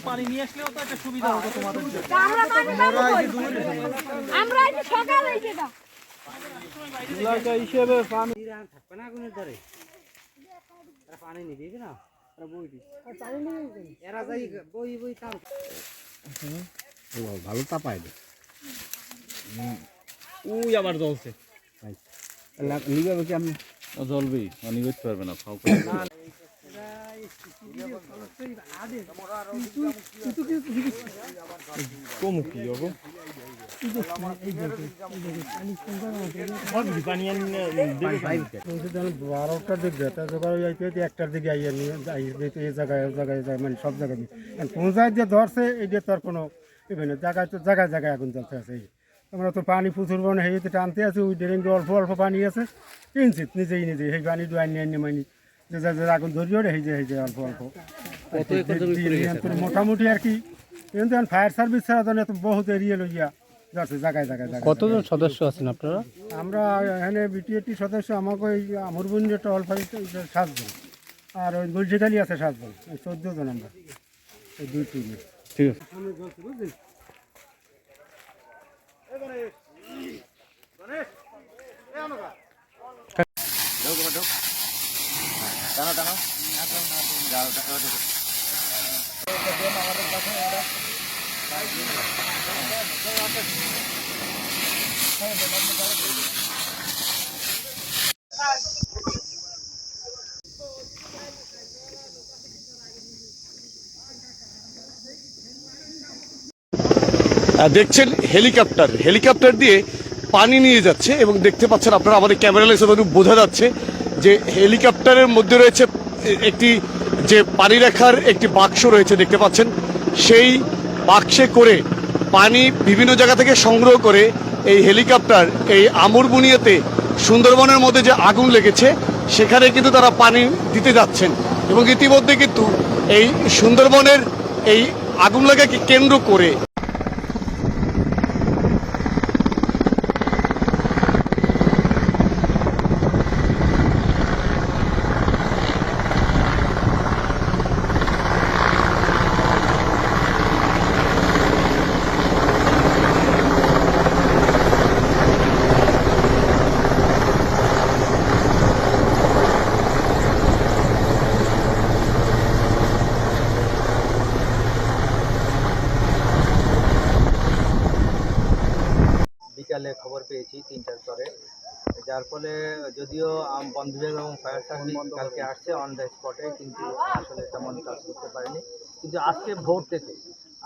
পানি নিয়ে আসলেও তো একটা সুবিধা হতো তোমাদের তা আমরা পানি আমরা এই যে সকাল এলাকা হিসেবে পানি থাকবে না আগুনের ধরে? পানি নিবি না? এরা বই দিস এরা যাই বই বই তাও ভালো তাপায় দে। ওই আবার জ্বলছে। নিবে কি আমি পানি করতে পারবে না বারোটার দিক তার জোগাড় একটার দিকে আইয়া নিয়ে এই জায়গায় ওই জায়গায় যায় মানে সব জায়গায় পঞ্চায়েত যে ধরছে এইটা তো আর কোনো ইভেন জায়গায় তো জায়গায় জায়গায় আগুন জ্বলতে আছে আমরা তো পানি প্রচুর মানে হেঁটে টানতে আছে ওই ড্রেন অল্প অল্প পানি আছে কিনছি নিজেই নিজে সেই পানি ডুয়াই নিয়ে মানে যা আগুন ধরিও রে এই যে এই যে অল্প অল্প মোটামুটি আর কি কিন্তু ফায়ার সার্ভিস ছাড়া তো এত বহুত এরিয়া লইয়া যাচ্ছে জায়গায় জায়গায় কতজন সদস্য আছেন আপনারা? আমরা এখানে বিটিএটি সদস্য আমাকে ওই আমরবন্দি একটা অল ফাইভ সাতজন আর ওই গুলজিখালি আছে সাতজন এই চোদ্দ জন আমরা এই দুই টিমে ঠিক আছে। দেখছেন হেলিকপ্টার। হেলিকপ্টার দিয়ে পানি নিয়ে যাচ্ছে এবং দেখতে পাচ্ছেন আপনারা আমাদের ক্যামেরা লেন্সে বোঝা যাচ্ছে যে হেলিকপ্টারের মধ্যে রয়েছে একটি যে পানি রাখার একটি বাক্স রয়েছে দেখতে পাচ্ছেন, সেই বাক্সে করে পানি বিভিন্ন জায়গা থেকে সংগ্রহ করে এই হেলিকপ্টার, এই আমুরবুনিয়াতে সুন্দরবনের মধ্যে যে আগুন লেগেছে, সেখানে কিন্তু তারা পানি দিতে যাচ্ছেন। এবং ইতিমধ্যে কিন্তু এই সুন্দরবনের এই আগুন লাগাকে কেন্দ্র করে বিকালে খবর পেয়েছি তিনটার পরে। যার ফলে যদিও বন এবং ফায়ার সার্ভিস কালকে আসছে অন দ্য স্পটে কিন্তু আসলে তেমন কাজ করতে পারেনি। কিন্তু আজকে ভোর থেকে,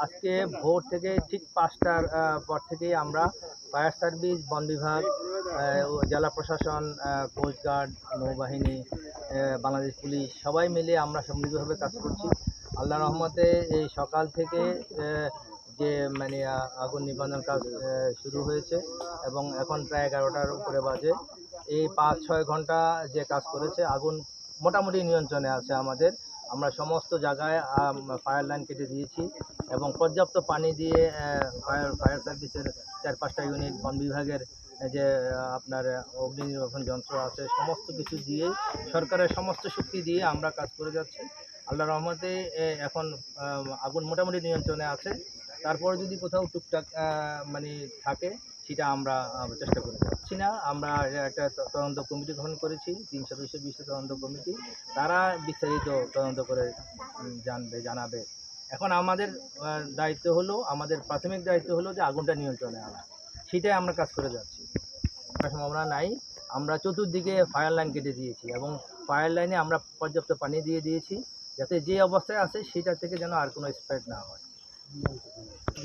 আজকে ভোর থেকে ঠিক পাঁচটার পর থেকেই আমরা ফায়ার সার্ভিস বন বিভাগ জেলা প্রশাসন কোস্টগার্ড নৌবাহিনী বাংলাদেশ পুলিশ সবাই মিলে আমরা সমৃদ্ধভাবে কাজ করছি। আল্লাহ রহমতে এই সকাল থেকে যে মানে আগুন নিবারণ কাজ শুরু হয়েছে এবং এখন প্রায় এগারোটার উপরে বাজে। এই পাঁচ, ছয় ঘণ্টা যে কাজ করেছে, আগুন মোটামুটি নিয়ন্ত্রণে আছে আমাদের। আমরা সমস্ত জায়গায় ফায়ার লাইন কেটে দিয়েছি এবং পর্যাপ্ত পানি দিয়ে ফায়ার ফায়ার সার্ভিসের চার পাঁচটা ইউনিট, বন বিভাগের যে আপনার অগ্নি নির্বাপন যন্ত্র আছে, সমস্ত কিছু দিয়ে, সরকারের সমস্ত শক্তি দিয়ে আমরা কাজ করে যাচ্ছি। আল্লাহ রহমতে এখন আগুন মোটামুটি নিয়ন্ত্রণে আছে। তারপরে যদি কোথাও টুকটাক মানে থাকে, সেটা আমরা চেষ্টা করে যাচ্ছি না। আমরা একটা তদন্ত কমিটি গঠন করেছি, তিন সদস্য বিশিষ্ট তদন্ত কমিটি। তারা বিস্তারিত তদন্ত করে জানবে, জানাবে। এখন আমাদের দায়িত্ব হলো, আমাদের প্রাথমিক দায়িত্ব হলো যে আগুনটা নিয়ন্ত্রণে আনা। সেটাই আমরা কাজ করে যাচ্ছি। সম্ভাবনা নাই। আমরা চতুর্দিকে ফায়ার লাইন কেটে দিয়েছি এবং ফায়ার লাইনে আমরা পর্যাপ্ত পানি দিয়ে দিয়েছি, যাতে যে অবস্থায় আছে, সেটা থেকে যেন আর কোনো স্প্রেড না হয়।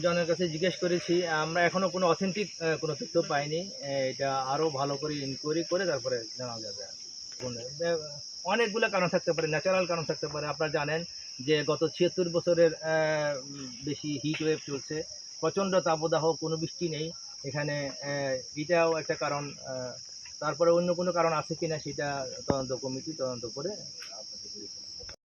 জনের কাছে জিজ্ঞেস করেছি, আমরা এখনও কোনো অথেন্টিক কোনো তথ্য পাইনি। এটা আরও ভালো করে ইনকোয়ারি করে তারপরে জানা যাবে কি। অনেকগুলো কারণ থাকতে পারে ন্যাচারাল কারণ থাকতে পারে। আপনারা জানেন যে গত ছিয়াত্তর বছরের বেশি হিট ওয়েভ চলছে, প্রচণ্ড তাপদাহ, কোনো বৃষ্টি নেই। এখানে এটাও একটা কারণ তারপরে অন্য কোনো কারণ আছে কিনা সেটা তদন্ত কমিটি তদন্ত করে